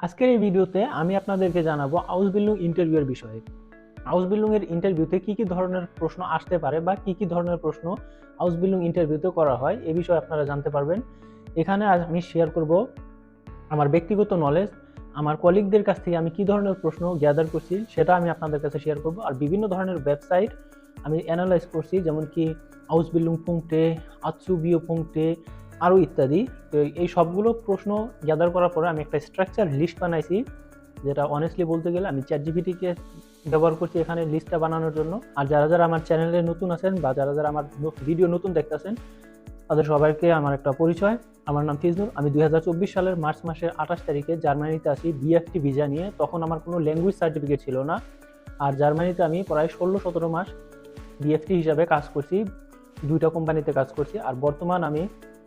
আজকের এই ভিডিওতে আমি আপনাদেরকে জানাব হাউস বিল্ডিং ইন্টারভিউয়ের বিষয়ে। হাউস বিল্ডিং এর ইন্টারভিউতে কি কি ধরনের প্রশ্ন আসতে পারে বা কি কি ধরনের প্রশ্ন হাউস বিল্ডিং ইন্টারভিউতে করা হয় এই বিষয়ে আপনারা জানতে পারবেন। এখানে আমি শেয়ার করব আমার ব্যক্তিগত নলেজ আমার কলিগদের কাছ থেকে আমি কি ধরনের প্রশ্ন গ্যাদার করছি, সেটা আমি আপনাদের কাছে শেয়ার করব। আর বিভিন্ন ধরনের ওয়েবসাইট আমি অ্যানালাইজ করছি, যেমন কি হাউস বিল্ডিং পুংটে আচুবিও পুংটে আরও ইত্যাদি। তো এই সবগুলো প্রশ্ন গ্যাদার করার পরে আমি একটা স্ট্রাকচার লিস্ট বানাইছি, যেটা অনেস্টলি বলতে গেলে আমি চ্যাট জিপিটিকে ব্যবহার করছি এখানে লিস্টটা বানানোর জন্য। আর যারা যারা আমার চ্যানেলে নতুন আছেন বা যারা যারা আমার ভিডিও নতুন দেখতেছেন, তাদের সবাইকে আমার একটা পরিচয়। আমার নাম ফিজনুর আমি দুই হাজার চব্বিশ সালের মার্চ মাসের আঠাশ তারিখে জার্মানিতে আসি বিএফটি ভিসা নিয়ে। তখন আমার কোনো ল্যাঙ্গুয়েজ সার্টিফিকেট ছিল না। আর জার্মানিতে আমি প্রায় ষোলো সতেরো মাস বিএফটি হিসাবে কাজ করছি। দুইটা কোম্পানিতে কাজ করছি। আর বর্তমান আমি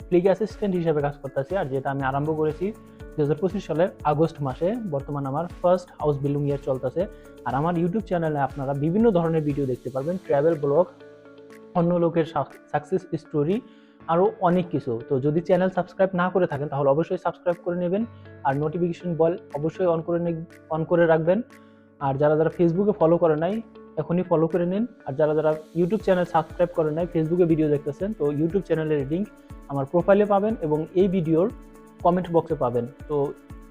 ফ্লিগ অ্যাসিস্ট্যান্ট হিসেবে কাজ করতেছি আর যেটা আমি আরম্ভ করেছি দু হাজার পঁচিশ সালের আগস্ট মাসে, বর্তমান আমার ফার্স্ট হাউস বিল্ডিং ইয়ার চলতেছে। আর আমার ইউটিউব চ্যানেলে আপনারা বিভিন্ন ধরনের ভিডিও দেখতে পারবেন ট্রাভেল ব্লগ অন্য লোকের সাকসেস স্টোরি আরও অনেক কিছু। তো যদি চ্যানেল সাবস্ক্রাইব না করে থাকেন, তাহলে অবশ্যই সাবস্ক্রাইব করে নেবেন আর নোটিফিকেশন বল অবশ্যই অন করে অন করে রাখবেন। আর যারা যারা ফেসবুকে ফলো করে নাই এখনই ফলো করে নিন। আর যারা যারা ইউটিউব চ্যানেল সাবস্ক্রাইব করে নাই ফেসবুকে ভিডিও দেখতেছেন, তো ইউটিউব চ্যানেলের লিঙ্ক আমার প্রোফাইলে পাবেন এবং এই ভিডিওর কমেন্ট বক্সে পাবেন। তো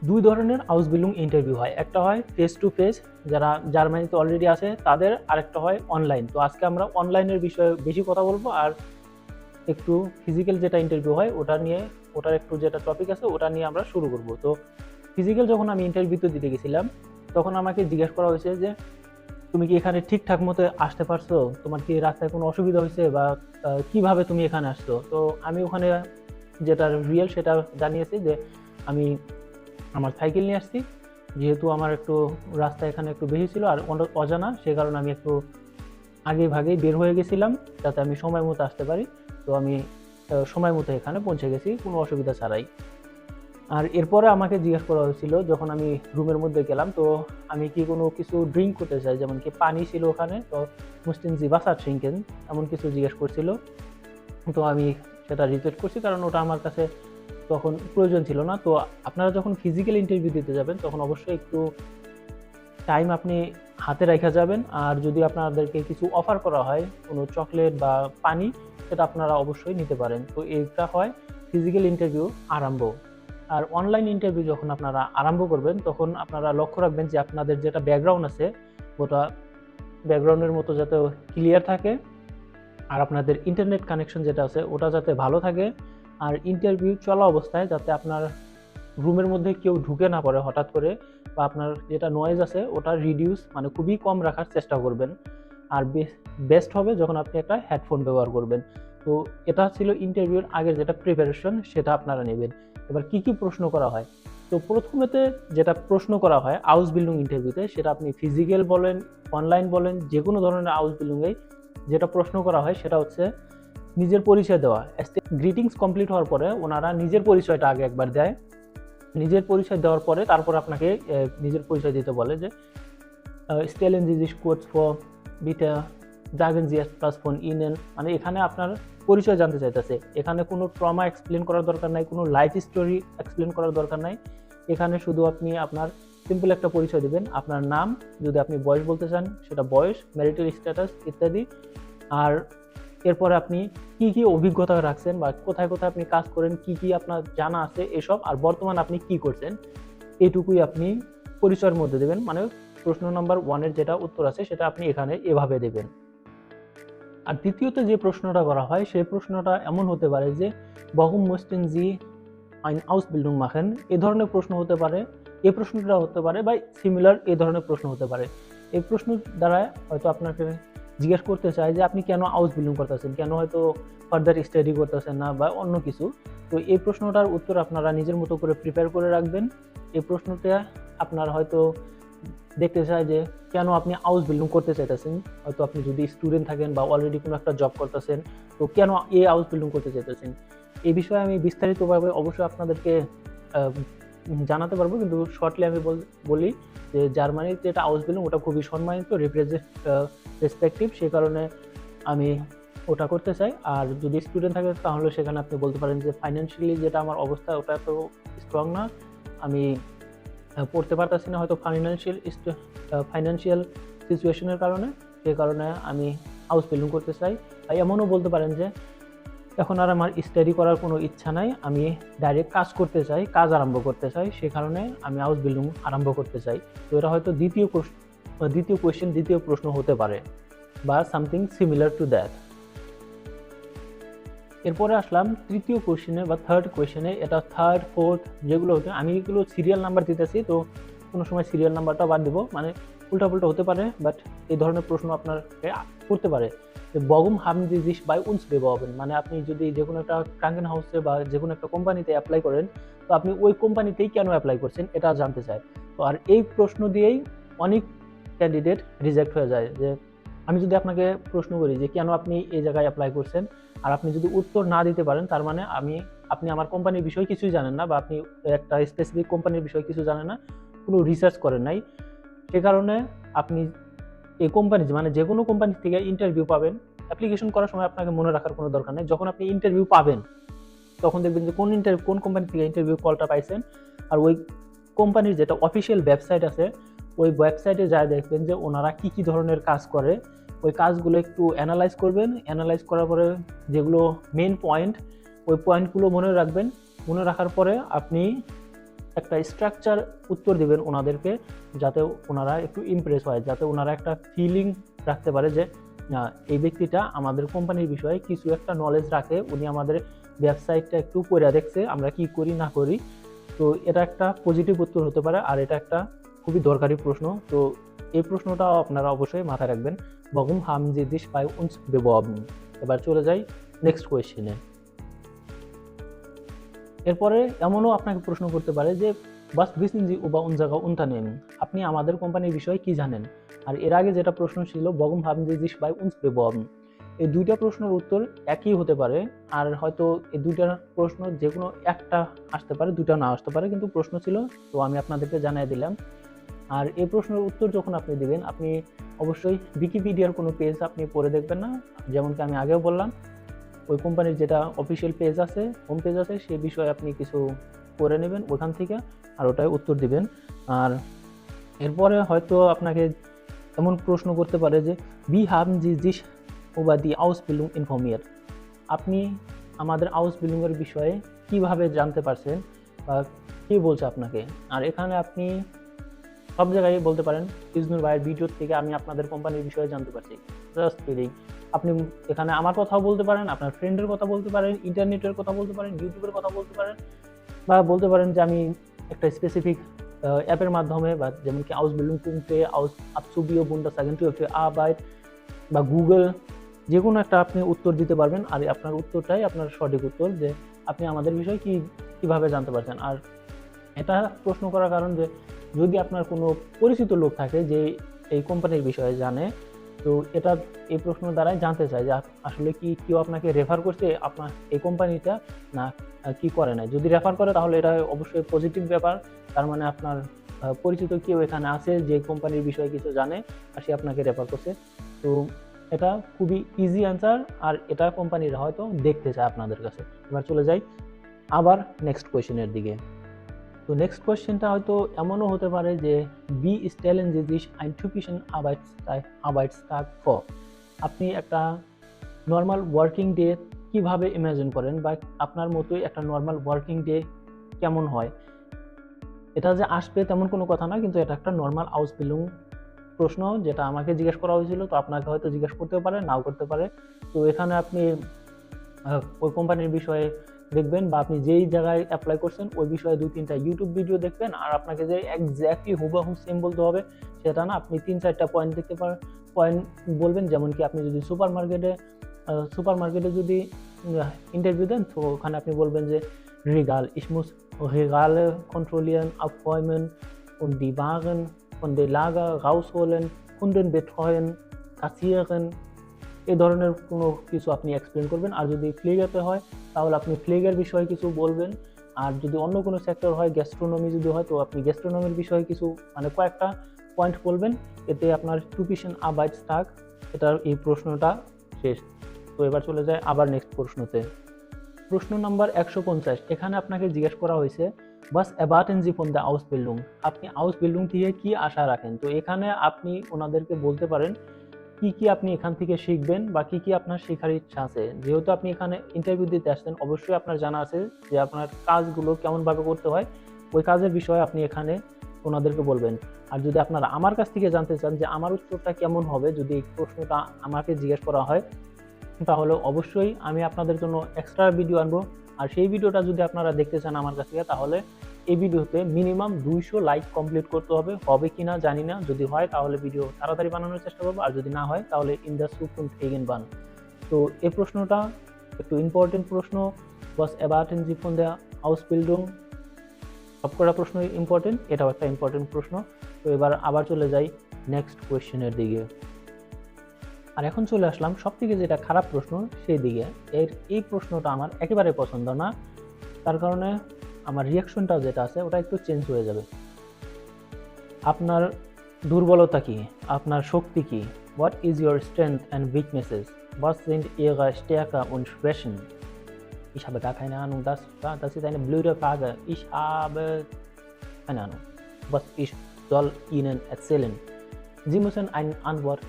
দুই ধরনের হাউস বিল্ডিং ইন্টারভিউ হয়। একটা হয় ফেস টু ফেস যারা জার্মানিতে অলরেডি আছে, তাদের আরেকটা হয় অনলাইন তো আজকে আমরা অনলাইনের বিষয়ে বেশি কথা বলব আর একটু ফিজিক্যাল যেটা ইন্টারভিউ হয়, ওটা নিয়ে, ওটার একটু যেটা টপিক আছে, ওটা নিয়ে আমরা শুরু করব। তো ফিজিক্যাল যখন আমি ইন্টারভিউতে দিতে গেছিলাম, তখন আমাকে জিজ্ঞেস করা হয়েছে যে তুমি কি এখানে ঠিকঠাক মতো আসতে পারছ? তোমার কি রাস্তায় কোনো অসুবিধা হয়েছে বা কীভাবে তুমি এখানে আসছো? তো আমি ওখানে যেটা রিয়েল সেটা জানিয়েছি যে আমি আমার সাইকেল নিয়ে আসছি। যেহেতু আমার একটু রাস্তা এখানে একটু বেশি ছিল আর অজানা, সে কারণে আমি একটু আগে ভাগেই বের হয়ে গেছিলাম যাতে আমি সময় মতো আসতে পারি। তো আমি সময় মতো এখানে পৌঁছে গেছি, কোনো অসুবিধা ছাড়াই। আর এরপরে আমাকে জিজ্ঞেস করা হয়েছিল যখন আমি রুমের মধ্যে গেলাম, তো আমি কি কোনো কিছু ড্রিঙ্ক করতে চাই? যেমন কি পানি ছিল ওখানে, তো মুসলিম জিবাসা ড্রিঙ্কেন এমন কিছু জিজ্ঞেস করছিল। তো আমি সেটা রিজেক্ট করছি কারণ ওটা আমার কাছে তখন প্রয়োজন ছিল না। তো আপনারা যখন ফিজিক্যাল ইন্টারভিউ দিতে যাবেন, তখন অবশ্যই একটু টাইম আপনি হাতে রেখে যাবেন। আর যদি আপনাদেরকে কিছু অফার করা হয়, কোনো চকলেট বা পানি, সেটা আপনারা অবশ্যই নিতে পারেন। তো এটা হয় ফিজিক্যাল ইন্টারভিউ আরম্ভ। আর অনলাইন ইন্টারভিউ যখন আপনারা আরম্ভ করবেন, তখন আপনারা লক্ষ্য রাখবেন যে আপনাদের যেটা ব্যাকগ্রাউন্ড আছে, ওটা ব্যাকগ্রাউন্ডের মতো যাতে ক্লিয়ার থাকে। আর আপনাদের ইন্টারনেট কানেকশন যেটা আছে, ওটা যাতে ভালো থাকে। আর ইন্টারভিউ চলা অবস্থায় যাতে আপনার রুমের মধ্যে কেউ ঢুকে না পড়ে হঠাৎ করে, বা আপনার যেটা নয়েজ আছে, ওটা রিডিউস মানে খুবই কম রাখার চেষ্টা করবেন। আর বেস্ট হবে যখন আপনি একটা হেডফোন ব্যবহার করবেন। তো এটা ছিল ইন্টারভিউর আগের যেটা প্রিপারেশন সেটা আপনারা নেবেন। এবার কি কি প্রশ্ন করা হয়? তো প্রথমেতে যেটা প্রশ্ন করা হয় হাউস বিল্ডিং ইন্টারভিউতে সেটা আপনি ফিজিক্যাল বলেন অনলাইন বলেন যে কোনো ধরনের হাউস বিল্ডিংয়ে যেটা প্রশ্ন করা হয়, সেটা হচ্ছে নিজের পরিচয় দেওয়া। গ্রিটিংস কমপ্লিট হওয়ার পরে ওনারা নিজের পরিচয়টা আগে একবার দেয়। নিজের পরিচয় দেওয়ার পরে তারপর আপনাকে নিজের পরিচয় দিতে বলে যে স্টেল স্টেলেন জিজিস কোর্স ফর বিটা জাগেন জিএস প্লাস ফোন ইনেন মানে এখানে আপনার পরিচয় জানতে চাইতেছে। এখানে কোনো ট্রমা এক্সপ্লেন করার দরকার নাই, কোনো লাইফ স্টোরি এক্সপ্লেন করার দরকার নাই। এখানে শুধু আপনি আপনার সিম্পল একটা পরিচয় দেবেন। আপনার নাম, যদি আপনি বয়স বলতে চান, সেটা বয়স ম্যারিটাল স্ট্যাটাস ইত্যাদি। আর এরপরে আপনি কি কি অভিজ্ঞতা রাখছেন বা কোথায় কোথায় আপনি কাজ করেন, কি কি আপনার জানা আছে এসব, আর বর্তমান আপনি কি করছেন, এটুকুই আপনি পরিচয়ের মধ্যে দেবেন। মানে প্রশ্ন নাম্বার ওয়ানের যেটা উত্তর আছে, সেটা আপনি এখানে এভাবে দেবেন। আর দ্বিতীয়ত যে প্রশ্নটা করা হয়, সেই প্রশ্নটা এমন হতে পারে যে, বহুম মোস্টেন জি আইন হাউস বিল্ডিং মাখেন। এ ধরনের প্রশ্ন হতে পারে এই প্রশ্নটা হতে পারে বা সিমিলার এই ধরনের প্রশ্ন হতে পারে। এই প্রশ্ন দ্বারা হয়তো আপনাকে জিজ্ঞেস করতে চাই যে, আপনি কেন হাউস বিল্ডিং করতেছেন? কেন হয়তো ফার্দার স্টাডি করতেছেন না? বা অন্য কিছু। তো এই প্রশ্নটার উত্তর আপনারা নিজের মতো করে প্রিপেয়ার করে রাখবেন। এই প্রশ্নটা আপনার হয়তো দেখতে চায় যে, কেন আপনি হাউস বিল্ডিং করতে চাইতেছেন? হয়তো আপনি যদি স্টুডেন্ট থাকেন বা অলরেডি কোনো একটা জব করতেছেন, তো কেন এই হাউস বিল্ডিং করতে চাইতেছেন? এই বিষয়ে আমি বিস্তারিতভাবে অবশ্যই আপনাদেরকে জানাতে পারব। কিন্তু শর্টলি আমি বলি যে, জার্মানির যেটা হাউস বিল্ডিং ওটা খুবই সম্মানিত রিপ্রেজেন্ট রেসপেক্টিভ সে কারণে আমি ওটা করতে চাই। আর যদি স্টুডেন্ট থাকে, তাহলে সেখানে আপনি বলতে পারেন যে ফাইন্যান্সিয়ালি যেটা আমার অবস্থা, ওটা তো স্ট্রং না। আমি পড়তে পারতেছি না হয়তো ফাইন্যান্সিয়াল ফাইন্যান্সিয়াল সিচুয়েশনের কারণে। সেই কারণে আমি হাউস বিল্ডিং করতে চাই। বা এমনও বলতে পারেন যে, এখন আর আমার স্টাডি করার কোনো ইচ্ছা নাই। আমি ডাইরেক্ট কাজ করতে চাই, কাজ আরম্ভ করতে চাই। সে কারণে আমি হাউস বিল্ডিং আরম্ভ করতে চাই। তো এটা হয়তো দ্বিতীয় দ্বিতীয় কোয়েশ্চেন দ্বিতীয় প্রশ্ন হতে পারে বা সামথিং সিমিলার টু দ্যাট এরপরে আসলাম তৃতীয় কোয়েশ্চেনে বা থার্ড কোয়েশ্চেনে এটা থার্ড ফোর্থ যেগুলো হচ্ছে আমি এগুলো সিরিয়াল নাম্বার দিতেছি, তো কোনো সময় সিরিয়াল নাম্বারটা বাদ দেবো। মানে উল্টাপুল্টা হতে পারে বাট এই ধরনের প্রশ্ন আপনার করতে পারে। বগম হাম দিস বাই উন্স বেবাবেন মানে আপনি যদি যে কোনো একটা ক্রাঙ্কেন হাউসে বা যে কোনো একটা কোম্পানিতে অ্যাপ্লাই করেন, তো আপনি ওই কোম্পানিতেই কেন অ্যাপ্লাই করছেন এটা জানতে চায়। তো আর এই প্রশ্ন দিয়েই অনেক ক্যান্ডিডেট রিজেক্ট হয়ে যায়, যে আমি যদি আপনাকে প্রশ্ন করি যে কেন আপনি এই জায়গায় অ্যাপ্লাই করছেন? আর আপনি যদি উত্তর না দিতে পারেন, তার মানে আমি, আপনি আমার কোম্পানির বিষয়ে কিছুই জানেন না বা আপনি একটা স্পেসিফিক কোম্পানির বিষয়ে কিছু জানেন না, কোনো রিসার্চ করেন নাই। সে কারণে আপনি এই কোম্পানি মানে যে কোনো কোম্পানি থেকে ইন্টারভিউ পাবেন। অ্যাপ্লিকেশন করার সময় আপনাকে মনে রাখার কোনো দরকার নেই। যখন আপনি ইন্টারভিউ পাবেন, তখন দেখবেন যে কোন ইন্টারভিউ কোন কোম্পানি থেকে ইন্টারভিউ কলটা পাইছেন। আর ওই কোম্পানির যেটা অফিসিয়াল ওয়েবসাইট আছে ওই ওয়েবসাইটে যা দেখবেন যে ওনারা কি কি ধরনের কাজ করে, ওই কাজগুলো একটু অ্যানালাইজ করবেন। অ্যানালাইজ করার পরে যেগুলো মেন পয়েন্ট ওই পয়েন্টগুলো মনে রাখবেন। মনে রাখার পরে আপনি একটা স্ট্রাকচার উত্তর দিবেন ওনাদেরকে, যাতে ওনারা একটু ইমপ্রেস হয়, যাতে ওনারা একটা ফিলিং রাখতে পারে যে এই ব্যক্তিটা আমাদের কোম্পানির বিষয়ে কিছু একটা নলেজ রাখে, উনি আমাদের ওয়েবসাইটটা একটু পড়ে দেখছে, আমরা কি করি না করি। তো এটা একটা পজিটিভ উত্তর হতে পারে, আর এটা একটা খুবই দরকারি প্রশ্ন। তো এই প্রশ্নটা আপনারা অবশ্যই মাথায় রাখবেন। বগুম হাম জি দিস বাই উন্স বেবন এবার চলে যাই নেক্সট কোয়েশ্চেনে এরপরে এমনও আপনাকে প্রশ্ন করতে পারে যে, বাস বিসিন জি উবা উন জায়গা উনতা নেন। আপনি আমাদের কোম্পানির বিষয়ে কি জানেন? আর এর আগে যেটা প্রশ্ন ছিল, বগুম হাম জি দিস বাই উন্স বেবন এই দুইটা প্রশ্নের উত্তর একই হতে পারে। আর হয়তো এই দুইটা প্রশ্ন যে কোনো একটা আসতে পারে, দুইটা না আসতে পারে। কিন্তু প্রশ্ন ছিল, তো আমি আপনাদেরকে জানিয়ে দিলাম। আর এই প্রশ্নের উত্তর যখন আপনি দিবেন, আপনি অবশ্যই উইকিপিডিয়ার কোনো পেজ আপনি পড়ে দেখবেন না। যেমনকি আমি আগেও বললাম, ওই কোম্পানির যেটা অফিসিয়াল পেজ আছে হোম পেজ আছে, সে বিষয়ে আপনি কিছু করে নেবেন ওখান থেকে আর ওটাই উত্তর দিবেন। আর এরপরে হয়তো আপনাকে এমন প্রশ্ন করতে পারে যে বি হাম জি জিস ওবা দি আউস বিলুং ইনফর্মিয়ার আপনি আমাদের আউস বিলুংয়ের বিষয়ে কীভাবে জানতে পারছেন বা কে বলছে আপনাকে? আর এখানে আপনি সব জায়গায় বলতে পারেন ইজনুর ভাইয়ের ভিডিও থেকে আমি আপনাদের কোম্পানির বিষয়ে জানতে পারছি। জাস্ট ফিলিং আপনি এখানে আমার কথাও বলতে পারেন, আপনার ফ্রেন্ডের কথা বলতে পারেন ইন্টারনেটের কথা বলতে পারেন ইউটিউবের কথা বলতে পারেন, বা বলতে পারেন যে আমি একটা স্পেসিফিক অ্যাপের মাধ্যমে বা যেমন কি আউস বিল্ডিং টুনতে আউস আপসুবিও বুন্ডা সেকেন্ড টু আবাইট বা গুগল যে কোনো একটা আপনি উত্তর দিতে পারবেন, আর আপনার উত্তরটাই আপনার সঠিক উত্তর যে আপনি আমাদের বিষয়ে কি, কীভাবে জানতে পারছেন। আর এটা প্রশ্ন করার কারণ যে যদি আপনার কোনো পরিচিত লোক থাকে যে এই কোম্পানির বিষয়ে জানে, তো এটা, এই প্রশ্ন দ্বারাই জানতে চায় যে আসলে কি কেউ আপনাকে রেফার করছে আপনার এই কোম্পানিটা না কি করে না যদি রেফার করে তাহলে এটা অবশ্যই পজিটিভ ব্যাপার। তার মানে আপনার পরিচিত কেউ এখানে আছে যে কোম্পানির বিষয়ে কিছু জানে, আর সে আপনাকে রেফার করছে। তো এটা খুবই ইজি অ্যান্সার আর এটা কোম্পানিরা হয়তো দেখতে চায় আপনাদের কাছে। এবার চলে যাই আবার নেক্সট কোয়েশ্চেনের দিকে। তো নেক্সট কোয়েশ্চেনটা হয়তো এমনও হতে পারে যে বি স্টেলেন যে দিস আইনটুপিশন আবাইটস তাক ফ আপনি একটা নর্মাল ওয়ার্কিং ডে কীভাবে ইমাজিন করেন বা আপনার মতোই একটা নর্মাল ওয়ার্কিং ডে কেমন হয়? এটা যে আসবে তেমন কোনো কথা না, কিন্তু এটা একটা নর্মাল হাউস বিলুং প্রশ্ন যেটা আমাকে জিজ্ঞেস করা হয়েছিল, তো আপনাকে হয়তো জিজ্ঞেস করতেও পারে, নাও করতে পারে। তো এখানে আপনি ওই কোম্পানির বিষয়ে দেখবেন বা আপনি যেই জায়গায় অ্যাপ্লাই করছেন ওই বিষয়ে দুই তিনটা ইউটিউব ভিডিও দেখবেন আর আপনাকে যে এক্স্যাক্টলি হুবাহু সেম বলতে হবে সেটা না আপনি তিন চারটা পয়েন্ট দেখতে পারেন পয়েন্ট বলবেন। যেমন কি আপনি যদি সুপার মার্কেটে সুপার মার্কেটে যদি ইন্টারভিউ দেন তো ওখানে আপনি বলবেন যে রিগাল ইসমুস Regale kontrollieren, abräumen und die Waren von der Lager rausholen, Kunden betreuen, kassieren এই ধরনের কোনো কিছু আপনি এক্সপ্লেন করবেন। আর যদি ফ্লেগাতে হয়, তাহলে আপনি ফ্লেগের বিষয়ে কিছু বলবেন। আর যদি অন্য কোনো সেক্টর হয় গ্যাস্ট্রোনমি যদি হয়, তো আপনি গ্যাস্ট্রোনমির বিষয়ে কিছু মানে কয়েকটা পয়েন্ট বলবেন। এতে আপনার টুপিশন আবাইট থাক এটার এই প্রশ্নটা শেষ। তো এবার চলে যায় আবার নেক্সট প্রশ্নতে। প্রশ্ন নাম্বার একশো পঞ্চাশ। এখানে আপনাকে জিজ্ঞেস করা হয়েছে বাস erwarten Sie দ্য হাউস Ausbildung আপনি Ausbildung থেকে কি আশা রাখেন? তো এখানে আপনি ওনাদেরকে বলতে পারেন কি কি আপনি এখান থেকে শিখবেন বা কি কি আপনার শেখার ইচ্ছা আছে? যেহেতু আপনি এখানে ইন্টারভিউ দিতে আসছেন, অবশ্যই আপনার জানা আছে যে আপনার কাজগুলো কেমনভাবে করতে হয়। ওই কাজের বিষয়ে আপনি এখানে ওনাদেরকে বলবেন। আর যদি আপনারা আমার কাছ থেকে জানতে চান যে আমার উত্তরটা কেমন হবে, যদি এই প্রশ্নটা আমাকে জিজ্ঞেস করা হয়, তাহলে অবশ্যই আমি আপনাদের জন্য এক্সট্রা ভিডিও আনব। আর সেই ভিডিওটা যদি আপনারা দেখতে চান আমার কাছ থেকে, তাহলে এই ভিডিওতে মিনিমাম দুইশো লাইক কমপ্লিট করতে হবে। হবে কি না জানি না। যদি হয় তাহলে ভিডিও তাড়াতাড়ি বানানোর চেষ্টা করব। আর যদি না হয় তাহলে ইন দ্য সুকুন এগেন বান তো এই প্রশ্নটা একটু ইম্পর্টেন্ট প্রশ্ন। বস অ্যাবার্টেন জীবন দেয়া। হাউস বিল্ডিং সবকটা প্রশ্ন ইম্পর্টেন্ট এটাও একটা ইম্পর্টেন্ট প্রশ্ন। তো এবার আবার চলে যাই নেক্সট কোয়েশ্চেনের দিকে। আর এখন চলে আসলাম সব থেকে যেটা খারাপ প্রশ্ন, সেই দিকে। এর এই প্রশ্নটা আমার একেবারে পছন্দ না। তার কারণে আমার রিয়াকশনটাও যেটা আছে ওটা একটু চেঞ্জ হয়ে যাবে আপনার দুর্বলতা কি আপনার শক্তি কি what is your strength and weaknesses was sind ihre Stärke und Schwächen? Ich habe gar keine Ahnung. Das, das ist eine blöde Frage. Ich habe keine Ahnung, was ich soll Ihnen erzählen. Sie müssen eine Antwort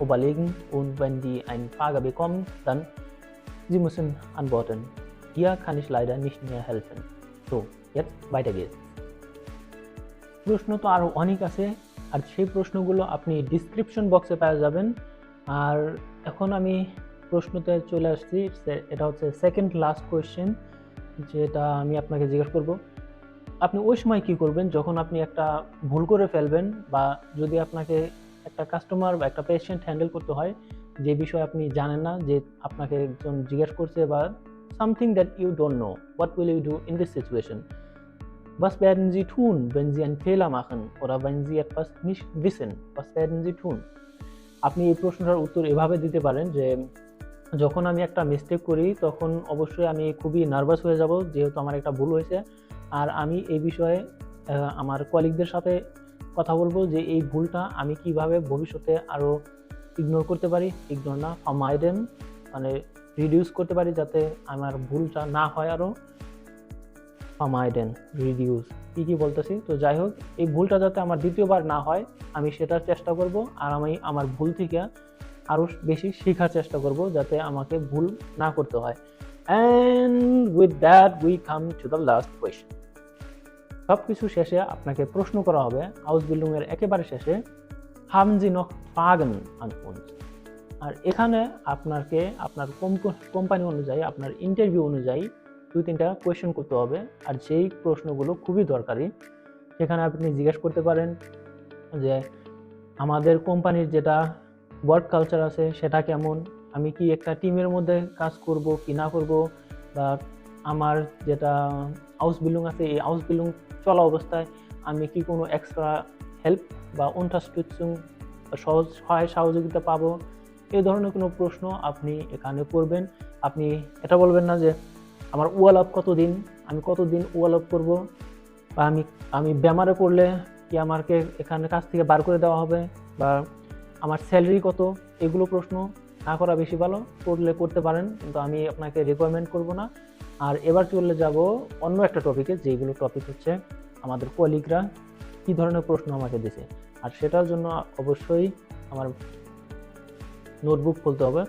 überlegen und wenn die eine Frage bekommen, dann Sie müssen antworten. Hier kann ich leider nicht mehr helfen. So, jetzt weiter geht's. প্রশ্ন তো আরও অনেক আছে আর সেই প্রশ্নগুলো আপনি description বক্সে পাওয়া যাবেন আর এখন আমি প্রশ্নতে চলে আসছি এটা হচ্ছে সেকেন্ড লাস্ট কোয়েশ্চেন যেটা আমি আপনাকে জিজ্ঞেস করব আপনি ওই সময় কি করবেন যখন আপনি একটা ভুল করে ফেলবেন বা যদি আপনাকে একটা কাস্টমার বা একটা পেশেন্ট হ্যান্ডেল করতে হয় যে বিষয়ে আপনি জানেন না যে আপনাকে একজন জিজ্ঞেস করছে বা something that you don't know what will you do in this situation Was werden Sie tun, wenn Sie einen Fehler machen? Oder wenn Sie etwas nicht wissen? Was werden Sie tun? আপনি এই প্রশ্নটার উত্তর এভাবে দিতে পারেন যে যখন আমি একটা মিস্টেক করি তখন অবশ্যই আমি খুবই নার্ভাস হয়ে যাব যেহেতু আমার একটা ভুল হয়েছে। আর আমি এই বিষয়ে আমার কলিগদের সাথে কথা বলব যে এই ভুলটা আমি কীভাবে ভবিষ্যতে আরও ইগনোর করতে পারি? ইগনোর না মাইডেন মানে রিডিউস করতে পারি যাতে আমার ভুলটা না হয় আরও ফামাইডেন রিডিউস কী কী বলতেছি? তো যাই হোক, এই ভুলটা যাতে আমার দ্বিতীয়বার না হয়, আমি সেটার চেষ্টা করব আর আমি আমার ভুল থেকে আরও বেশি শেখার চেষ্টা করব যাতে আমাকে ভুল না করতে হয়। And with that we come to the last question সব কিছু শেষে আপনাকে প্রশ্ন করা হবে। হাউস বিল্ডিংয়ের একেবারে শেষে হাম জি নক ফাগন আন uns আর এখানে আপনাকে আপনার কোম্পানি অনুযায়ী, আপনার ইন্টারভিউ অনুযায়ী দুই তিনটা কোয়েশ্চেন করতে হবে। আর যেই প্রশ্নগুলো খুবই দরকারি, সেখানে আপনি জিজ্ঞেস করতে পারেন যে, আমাদের কোম্পানির যেটা ওয়ার্ক কালচার আছে, সেটা কেমন? আমি কি একটা টিমের মধ্যে কাজ করব কি না করব? বা আমার যেটা হাউস বিল্ডিং আছে, এই হাউস বিল্ডিং চলা অবস্থায় আমি কি কোনো এক্সট্রা হেল্প বা বা সহজ সহায় সহযোগিতা পাবো? ধরনের কোনো প্রশ্ন আপনি এখানে করবেন। আপনি এটা বলবেন না যে, আমার ওয়াল আপ কতদিন? আমি কতদিন ওয়াল আপ করব? বা আমি আমি বেমারে পড়লে কি আমাকে এখানে কাজ থেকে বার করে দেওয়া হবে? বা আমার স্যালারি কত? এগুলো প্রশ্ন না করা বেশি ভালো। করলে করতে পারেন, কিন্তু আমি আপনাকে রিকমেন্ড করব না। আর এবার চলে যাব অন্য একটা টপিকে, যেগুলো টপিক হচ্ছে আমাদের কলিগরা কী ধরনের প্রশ্ন আমাকে দিছে আর সেটার জন্য অবশ্যই আমার নোটবুক খুলতে হবে।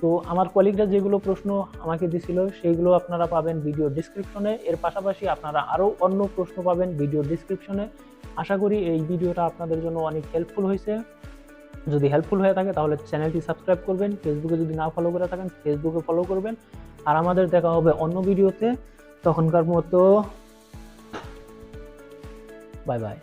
তো আমার কলিগরা যেগুলো প্রশ্ন আমাকে দিছিল সেইগুলো আপনারা পাবেন ভিডিও ডিসক্রিপশনে এর পাশাপাশি আপনারা আরও অন্য প্রশ্ন পাবেন ভিডিও ডিসক্রিপশনে আশা করি এই ভিডিওটা আপনাদের জন্য অনেক হেল্পফুল হয়েছে। যদি হেল্পফুল হয়ে থাকে, তাহলে চ্যানেলটি সাবস্ক্রাইব করবেন। ফেসবুকে যদি না ফলো করে থাকেন ফেসবুকে ফলো করবেন। আর আমাদের দেখা হবে অন্য ভিডিওতে তখনকার মতো বাই বাই